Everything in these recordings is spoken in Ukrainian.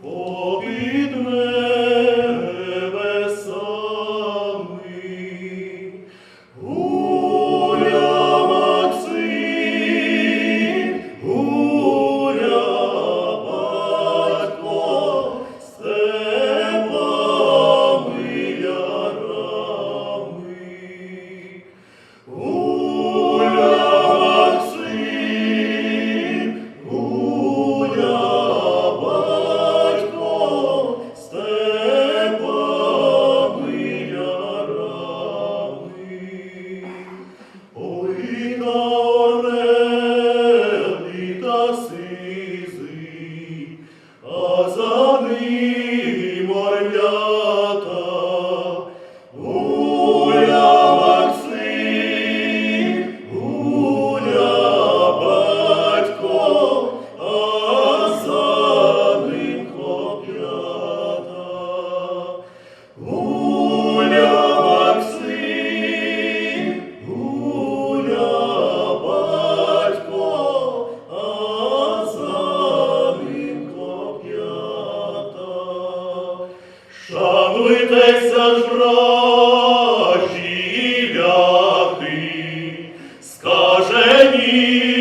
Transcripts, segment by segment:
Oh. Was only. Молитеся ж вражі ляти, скаже ні.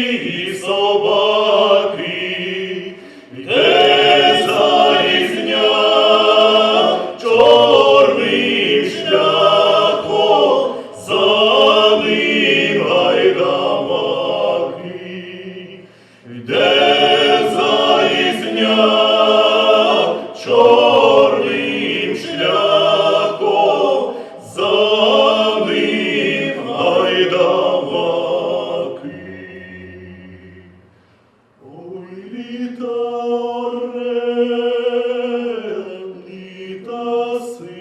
doce.